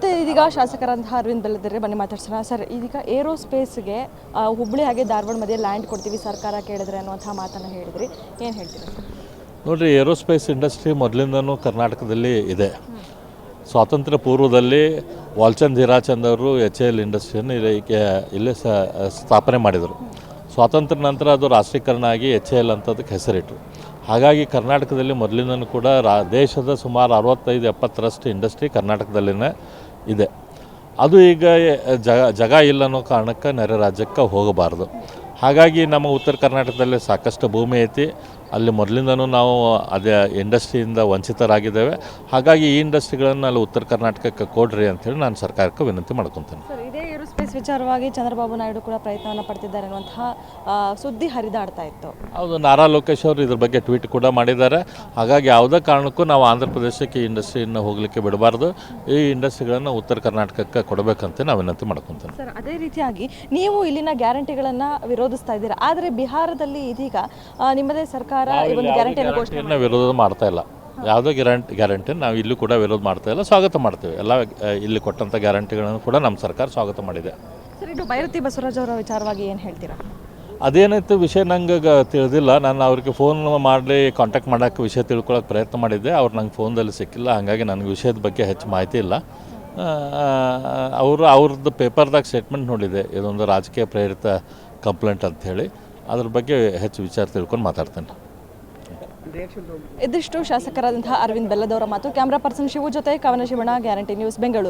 ಜೊತೆ ಇದೀಗ ಶಾಸಕರಂತಹ ಅರವಿಂದ್ ಬೆಳೆದರೆ ಬನ್ನಿ ಮಾತಾಡ್ಸೋಣ. ಸರ್, ಇದೀಗ ಏರೋಸ್ಪೇಸ್ಗೆ ಹುಬ್ಬಳ್ಳಿ ಹಾಗೆ ಧಾರವಾಡ ಮಧ್ಯೆ ಲ್ಯಾಂಡ್ ಕೊಡ್ತೀವಿ ಸರ್ಕಾರ ಕೇಳಿದ್ರೆ ಅನ್ನುವಂಥ ಮಾತನ್ನು ಹೇಳಿದ್ರಿ. ಏನು ಹೇಳ್ತೀರಾ? ನೋಡ್ರಿ, ಏರೋಸ್ಪೇಸ್ ಇಂಡಸ್ಟ್ರಿ ಮೊದಲಿಂದನೂ ಕರ್ನಾಟಕದಲ್ಲಿ ಇದೆ. ಸ್ವಾತಂತ್ರ್ಯ ಪೂರ್ವದಲ್ಲಿ ವಾಲ್ಚಂದ್ ಹೀರಾಚಂದ್ ಅವರು ಎಚ್ ಎಲ್ ಇಂಡಸ್ಟ್ರಿಯನ್ನು ಇಲ್ಲಿ ಇಲ್ಲೇ ಸ್ಥಾಪನೆ ಮಾಡಿದರು. ಸ್ವಾತಂತ್ರ್ಯ ನಂತರ ಅದು ರಾಷ್ಟ್ರೀಕರಣ ಆಗಿ ಎಚ್ ಎಲ್ ಅಂತದಕ್ಕೆ ಹೆಸರಿಟ್ರು. ಹಾಗಾಗಿ ಕರ್ನಾಟಕದಲ್ಲಿ ಮೊದಲಿಂದನೂ ಕೂಡ ರಾ, ದೇಶದ ಸುಮಾರು ಅರವತ್ತೈದು ಎಪ್ಪತ್ತರಷ್ಟು ಇಂಡಸ್ಟ್ರಿ ಕರ್ನಾಟಕದಲ್ಲಿನೇ ಇದೆ. ಅದು ಈಗ ಜಗ ಜಗ ಇಲ್ಲ ಅನ್ನೋ ಕಾರಣಕ್ಕೆ ನೆರೆ ರಾಜ್ಯಕ್ಕೆ ಹೋಗಬಾರ್ದು. ಹಾಗಾಗಿ ನಮ್ಮ ಉತ್ತರ ಕರ್ನಾಟಕದಲ್ಲಿ ಸಾಕಷ್ಟು ಭೂಮಿ ಐತಿ. ಅಲ್ಲಿ ಮೊದಲಿಂದನೂ ನಾವು ಅದೇ ಇಂಡಸ್ಟ್ರಿಯಿಂದ ವಂಚಿತರಾಗಿದ್ದೇವೆ. ಹಾಗಾಗಿ ಈ ಇಂಡಸ್ಟ್ರಿಗಳನ್ನು ಅಲ್ಲಿ ಉತ್ತರ ಕರ್ನಾಟಕಕ್ಕೆ ಕೊಡ್ರಿ ಅಂತೇಳಿ ನಾನು ಸರ್ಕಾರಕ್ಕೆ ವಿನಂತಿ ಮಾಡ್ಕೊತೇನೆ. ಏರೋಸ್ಪೇಸ್ ವಿಚಾರವಾಗಿ ಚಂದ್ರಬಾಬು ನಾಯ್ಡು ಕೂಡ ಪ್ರಯತ್ನವನ್ನು ಪಡ್ತಿದ್ದಾರೆ ಅನ್ನುವಂತಹ ಸುದ್ದಿ ಹರಿದಾಡ್ತಾ ಇತ್ತು. ಹೌದು ನಾರಾ ಲೋಕೇಶ್ ಅವರು ಇದ್ರ ಬಗ್ಗೆ ಟ್ವೀಟ್ ಕೂಡ ಮಾಡಿದ್ದಾರೆ. ಹಾಗಾಗಿ ಯಾವುದೇ ಕಾರಣಕ್ಕೂ ನಾವು ಆಂಧ್ರ ಪ್ರದೇಶಕ್ಕೆ ಈ ಇಂಡಸ್ಟ್ರಿಯನ್ನು ಹೋಗಲಿಕ್ಕೆ ಬಿಡಬಾರ್ದು. ಈ ಇಂಡಸ್ಟ್ರಿಗಳನ್ನು ಉತ್ತರ ಕರ್ನಾಟಕಕ್ಕೆ ಕೊಡಬೇಕಂತ ನಾವು ವಿನಂತಿ ಮಾಡ್ಕೊತೇನೆ. ಸರ್ ಅದೇ ರೀತಿಯಾಗಿ ನೀವು ಇಲ್ಲಿನ ಗ್ಯಾರಂಟಿಗಳನ್ನು ವಿರೋಧಿಸ್ತಾ ಇದ್ದೀರಾ? ಆದರೆ ಬಿಹಾರದಲ್ಲಿ ಇದೀಗ ನಿಮ್ಮದೇ ಸರ್ಕಾರ ಈ ಒಂದು ಗ್ಯಾರಂಟಿಯನ್ನು ಘೋಷಣೆ ಗ್ಯಾರಂಟಿಯನ್ನು ವಿರೋಧ ಮಾಡ್ತಾ ಇಲ್ಲ. ಯಾವುದೇ ಗ್ಯಾರಂಟಿ ಗ್ಯಾರಂಟಿ ನಾವು ಇಲ್ಲೂ ಕೂಡ ವಿರೋಧ ಮಾಡ್ತಾ ಇಲ್ಲ ಸ್ವಾಗತ ಮಾಡ್ತೇವೆ. ಎಲ್ಲ ಇಲ್ಲಿ ಕೊಟ್ಟಂಥ ಗ್ಯಾರಂಟಿಗಳನ್ನು ಕೂಡ ನಮ್ಮ ಸರ್ಕಾರ ಸ್ವಾಗತ ಮಾಡಿದೆ. ಸರ್ ಇದು ಬೈರತಿ ಬಸವರಾಜ್ ಅವರ ವಿಚಾರವಾಗಿ ಏನು ಹೇಳ್ತೀರಾ? ಅದೇನಿತ್ತು ವಿಷಯ ನಂಗೆ ತಿಳಿದಿಲ್ಲ. ನಾನು ಅವ್ರಿಗೆ ಫೋನ್ ಮಾಡಿ ಕಾಂಟ್ಯಾಕ್ಟ್ ಮಾಡೋಕ್ಕೆ ವಿಷಯ ತಿಳ್ಕೊಳಕ್ಕೆ ಪ್ರಯತ್ನ ಮಾಡಿದ್ದೆ. ಅವ್ರು ನಂಗೆ ಫೋನ್ದಲ್ಲಿ ಸಿಕ್ಕಿಲ್ಲ. ಹಾಗಾಗಿ ನನಗೆ ವಿಷಯದ ಬಗ್ಗೆ ಹೆಚ್ಚು ಮಾಹಿತಿ ಇಲ್ಲ. ಅವರು ಅವ್ರದ್ದು ಪೇಪರ್ದಾಗ ಸ್ಟೇಟ್ಮೆಂಟ್ ನೋಡಿದೆ. ಇದೊಂದು ರಾಜಕೀಯ ಪ್ರೇರಿತ ಕಂಪ್ಲೇಂಟ್ ಅಂಥೇಳಿ. ಅದ್ರ ಬಗ್ಗೆ ಹೆಚ್ಚು ವಿಚಾರ ತಿಳ್ಕೊಂಡು ಮಾತಾಡ್ತೇನೆ. ಇದಿಷ್ಟು ಶಾಸಕರಾದಂತಹ ಅರವಿಂದ್ ಬೆಲ್ಲದವರ ಮಾತು. ಕ್ಯಾಮರಾ ಪರ್ಸನ್ ಶಿವು ಜೊತೆ ಕವನ ಶಿವಣ ಗ್ಯಾರಂಟಿ ನ್ಯೂಸ್ ಬೆಂಗಳೂರು.